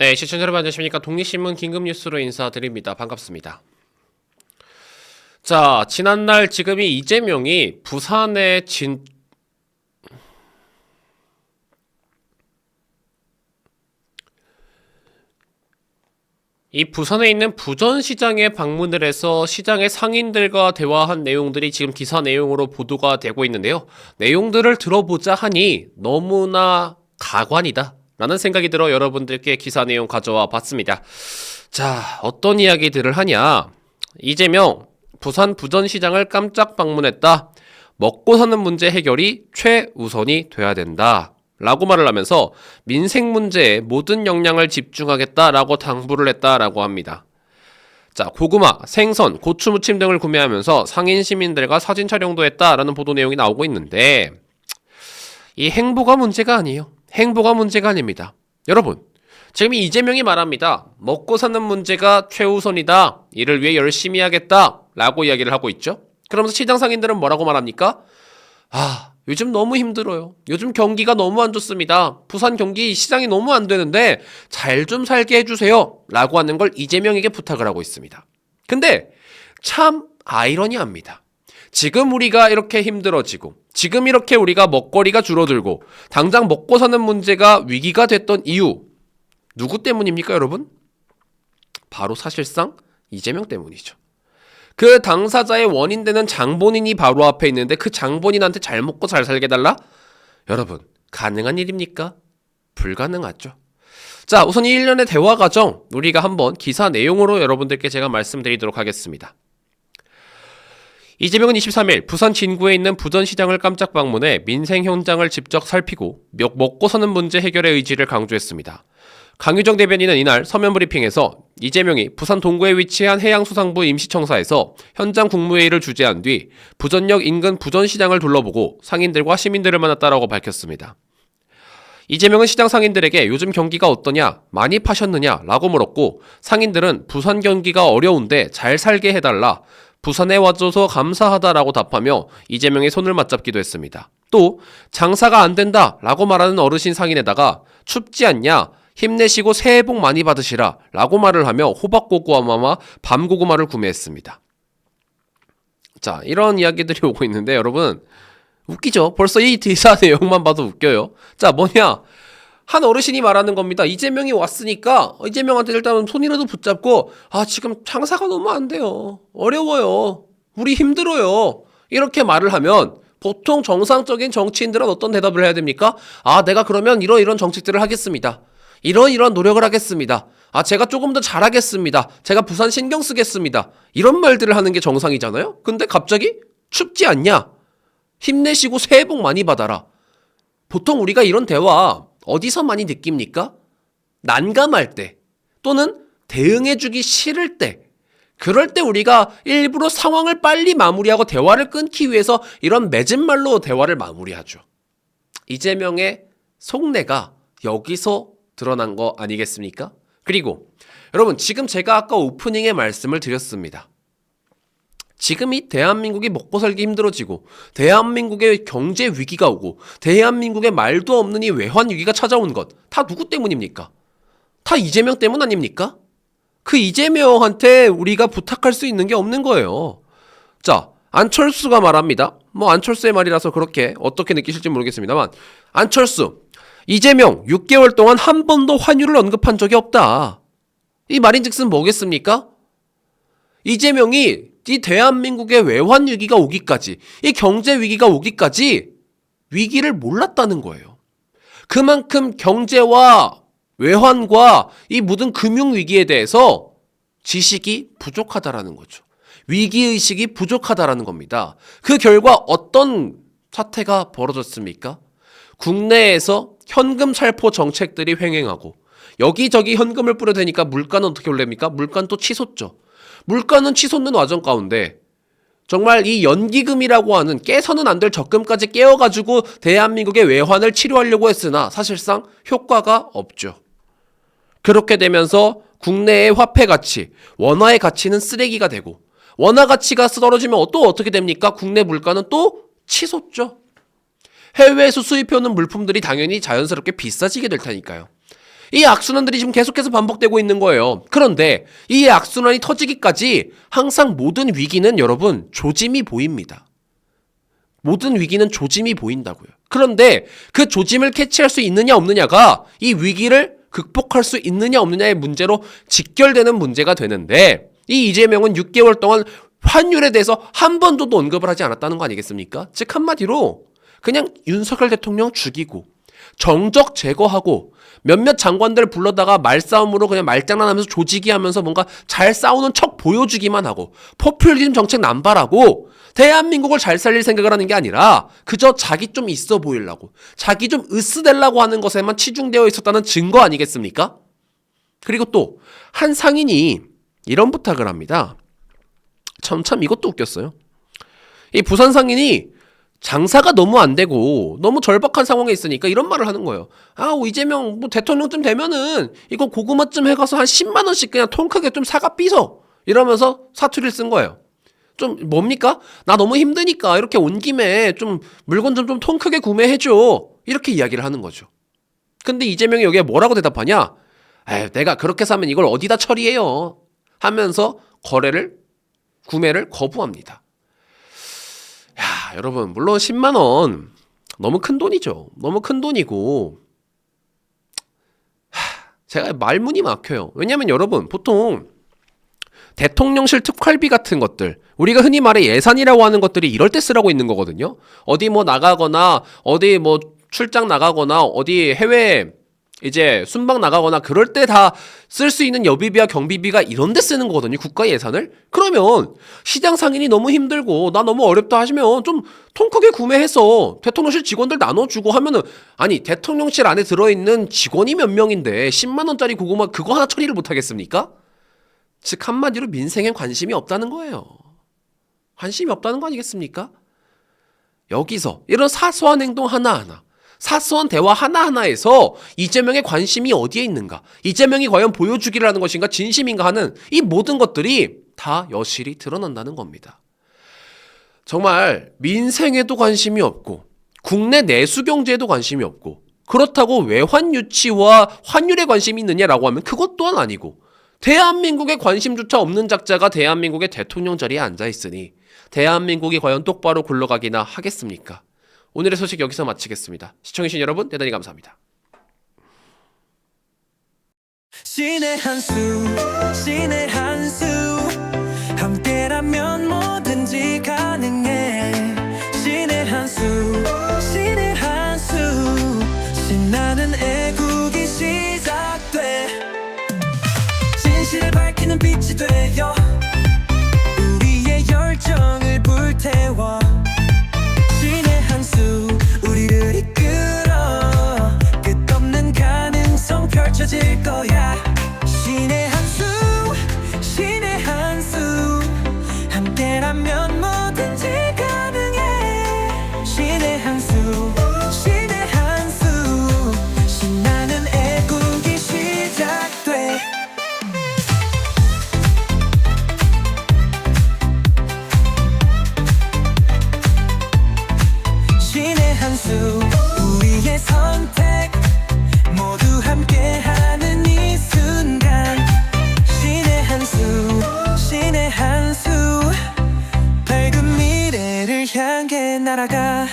네, 시청자 여러분 안녕하십니까. 독립신문 긴급뉴스로 인사드립니다. 반갑습니다. 자, 지난날 지금이 이재명이 부산에 진, 이 부산에 있는 부전시장에 방문을 해서 시장의 상인들과 대화한 내용들이 지금 기사 내용으로 보도가 되고 있는데요. 내용들을 들어보자 하니 너무나 가관이다. 라는 생각이 들어 여러분들께 기사 내용 가져와 봤습니다. 자, 어떤 이야기들을 하냐. 이재명, 부산 부전시장을 깜짝 방문했다. 먹고 사는 문제 해결이 최우선이 돼야 된다. 라고 말을 하면서 민생 문제에 모든 역량을 집중하겠다라고 당부를 했다라고 합니다. 자, 고구마, 생선, 고추 무침 등을 구매하면서 상인 시민들과 사진 촬영도 했다라는 보도 내용이 나오고 있는데 이 행보가 문제가 아니에요. 행보가 문제가 아닙니다. 여러분, 지금 이재명이 말합니다. 먹고 사는 문제가 최우선이다. 이를 위해 열심히 하겠다. 라고 이야기를 하고 있죠. 그러면서 시장 상인들은 뭐라고 말합니까? 아, 요즘 너무 힘들어요. 요즘 경기가 너무 안 좋습니다. 부산 경기 시장이 너무 안 되는데 잘 좀 살게 해주세요. 라고 하는 걸 이재명에게 부탁을 하고 있습니다. 근데 참 아이러니합니다. 지금 우리가 이렇게 힘들어지고, 지금 이렇게 우리가 먹거리가 줄어들고, 당장 먹고 사는 문제가 위기가 됐던 이유, 누구 때문입니까, 여러분? 바로 사실상 이재명 때문이죠. 그 당사자의 원인 되는 장본인이 바로 앞에 있는데 그 장본인한테 잘 먹고 잘 살게 달라? 여러분, 가능한 일입니까? 불가능하죠. 자, 우선 이 일련의 대화 과정 우리가 한번 기사 내용으로 여러분들께 제가 말씀드리도록 하겠습니다. 이재명은 23일 부산 진구에 있는 부전시장을 깜짝 방문해 민생 현장을 직접 살피고 몇- 먹고 사는 문제 해결의 의지를 강조했습니다. 강유정 대변인은 이날 서면 브리핑에서 이재명이 부산 동구에 위치한 해양수산부 임시청사에서 현장 국무회의를 주재한 뒤 부전역 인근 부전시장을 둘러보고 상인들과 시민들을 만났다라고 밝혔습니다. 이재명은 시장 상인들에게 요즘 경기가 어떠냐, 많이 파셨느냐 라고 물었고 상인들은 부산 경기가 어려운데 잘 살게 해달라, 부산에 와줘서 감사하다라고 답하며 이재명의 손을 맞잡기도 했습니다. 또 장사가 안 된다 라고 말하는 어르신 상인에다가 춥지 않냐, 힘내시고 새해 복 많이 받으시라 라고 말을 하며 호박고구마와 밤고구마를 구매했습니다. 자, 이런 이야기들이 오고 있는데 여러분 웃기죠? 벌써 이 기사 내용만 봐도 웃겨요. 자, 뭐냐? 한 어르신이 말하는 겁니다. 이재명이 왔으니까 이재명한테 일단 손이라도 붙잡고 아 지금 장사가 너무 안 돼요. 어려워요. 우리 힘들어요. 이렇게 말을 하면 보통 정상적인 정치인들은 어떤 대답을 해야 됩니까? 아 내가 그러면 이런 이런 정책들을 하겠습니다. 이런 이런 노력을 하겠습니다. 아 제가 조금 더 잘하겠습니다. 제가 부산 신경 쓰겠습니다. 이런 말들을 하는 게 정상이잖아요. 근데 갑자기 춥지 않냐? 힘내시고 새해 복 많이 받아라. 보통 우리가 이런 대화 어디서 많이 느낍니까? 난감할 때 또는 대응해주기 싫을 때 그럴 때 우리가 일부러 상황을 빨리 마무리하고 대화를 끊기 위해서 이런 맺은 말로 대화를 마무리하죠. 이재명의 속내가 여기서 드러난 거 아니겠습니까? 그리고 여러분 지금 제가 아까 오프닝에 말씀을 드렸습니다. 지금 이 대한민국이 먹고 살기 힘들어지고 대한민국의 경제 위기가 오고 대한민국의 말도 없는 이 외환 위기가 찾아온 것 다 누구 때문입니까? 다 이재명 때문 아닙니까? 그 이재명한테 우리가 부탁할 수 있는 게 없는 거예요. 자, 안철수가 말합니다. 뭐 안철수의 말이라서 그렇게 어떻게 느끼실지 모르겠습니다만 안철수 이재명 6개월 동안 한 번도 환율을 언급한 적이 없다. 이 말인즉슨 뭐겠습니까? 이재명이 이 대한민국의 외환 위기가 오기까지, 이 경제 위기가 오기까지 위기를 몰랐다는 거예요. 그만큼 경제와 외환과 이 모든 금융 위기에 대해서 지식이 부족하다라는 거죠. 위기 의식이 부족하다라는 겁니다. 그 결과 어떤 사태가 벌어졌습니까? 국내에서 현금 살포 정책들이 횡행하고 여기저기 현금을 뿌려대니까 물가는 어떻게 올랍니까? 물가는 또 치솟죠. 물가는 치솟는 와정 가운데 정말 이 연기금이라고 하는 깨서는 안 될 적금까지 깨어가지고 대한민국의 외환을 치료하려고 했으나 사실상 효과가 없죠. 그렇게 되면서 국내의 화폐 가치, 원화의 가치는 쓰레기가 되고 원화 가치가 떨어지면 또 어떻게 됩니까? 국내 물가는 또 치솟죠. 해외에서 수입해오는 물품들이 당연히 자연스럽게 비싸지게 될 테니까요. 이 악순환들이 지금 계속해서 반복되고 있는 거예요. 그런데 이 악순환이 터지기까지 항상 모든 위기는 여러분 조짐이 보입니다. 모든 위기는 조짐이 보인다고요. 그런데 그 조짐을 캐치할 수 있느냐 없느냐가 이 위기를 극복할 수 있느냐 없느냐의 문제로 직결되는 문제가 되는데 이 이재명은 6개월 동안 환율에 대해서 한 번도 언급을 하지 않았다는 거 아니겠습니까? 즉 한마디로 그냥 윤석열 대통령 죽이고 정적 제거하고 몇몇 장관들 불러다가 말싸움으로 그냥 말장난하면서 조지기 하면서 뭔가 잘 싸우는 척 보여주기만 하고 포퓰리즘 정책 남발하고 대한민국을 잘 살릴 생각을 하는 게 아니라 그저 자기 좀 있어 보이려고 자기 좀 으스대려고 하는 것에만 치중되어 있었다는 증거 아니겠습니까? 그리고 또 한 상인이 이런 부탁을 합니다. 참, 참 이것도 웃겼어요. 이 부산 상인이 장사가 너무 안 되고 너무 절박한 상황에 있으니까 이런 말을 하는 거예요. 아, 이재명 뭐 대통령쯤 되면은 이거 고구마쯤 해 가서 한 10만 원씩 그냥 통 크게 좀 사가 삐서 이러면서 사투리를 쓴 거예요. 좀 뭡니까? 나 너무 힘드니까 이렇게 온 김에 좀 물건 좀 좀 통 크게 구매해 줘. 이렇게 이야기를 하는 거죠. 근데 이재명이 여기에 뭐라고 대답하냐? 에휴, 내가 그렇게 사면 이걸 어디다 처리해요? 하면서 거래를 구매를 거부합니다. 야, 여러분, 물론 10만 원 너무 큰 돈이죠. 너무 큰 돈이고 하, 제가 말문이 막혀요. 왜냐면 여러분, 보통 대통령실 특활비 같은 것들 우리가 흔히 말해 예산이라고 하는 것들이 이럴 때 쓰라고 있는 거거든요. 어디 뭐 나가거나 어디 뭐 출장 나가거나 어디 해외 이제 순방 나가거나 그럴 때 다 쓸 수 있는 여비비와 경비비가 이런 데 쓰는 거거든요. 국가 예산을. 그러면 시장 상인이 너무 힘들고 나 너무 어렵다 하시면 좀 통 크게 구매해서 대통령실 직원들 나눠주고 하면은 아니 대통령실 안에 들어있는 직원이 몇 명인데 10만 원짜리 고구마 그거 하나 처리를 못 하겠습니까? 즉 한마디로 민생에 관심이 없다는 거예요. 관심이 없다는 거 아니겠습니까? 여기서 이런 사소한 행동 하나하나, 사소한 대화 하나하나에서 이재명의 관심이 어디에 있는가, 이재명이 과연 보여주기를 하는 것인가, 진심인가 하는 이 모든 것들이 다 여실히 드러난다는 겁니다. 정말 민생에도 관심이 없고, 국내 내수 경제에도 관심이 없고, 그렇다고 외환 유치와 환율에 관심이 있느냐라고 하면 그것 또한 아니고, 대한민국에 관심조차 없는 작자가 대한민국의 대통령 자리에 앉아 있으니 대한민국이 과연 똑바로 굴러가기나 하겠습니까? 오늘의 소식 여기서 마치겠습니다. 시청해주신 여러분 대단히 감사합니다. 신의 한수 신의 한수 함께라면 뭐든지 가능해 신의 한수 신의 한수 신나는 애국이 시작돼 진실을 밝히는 빛이 되어 날아가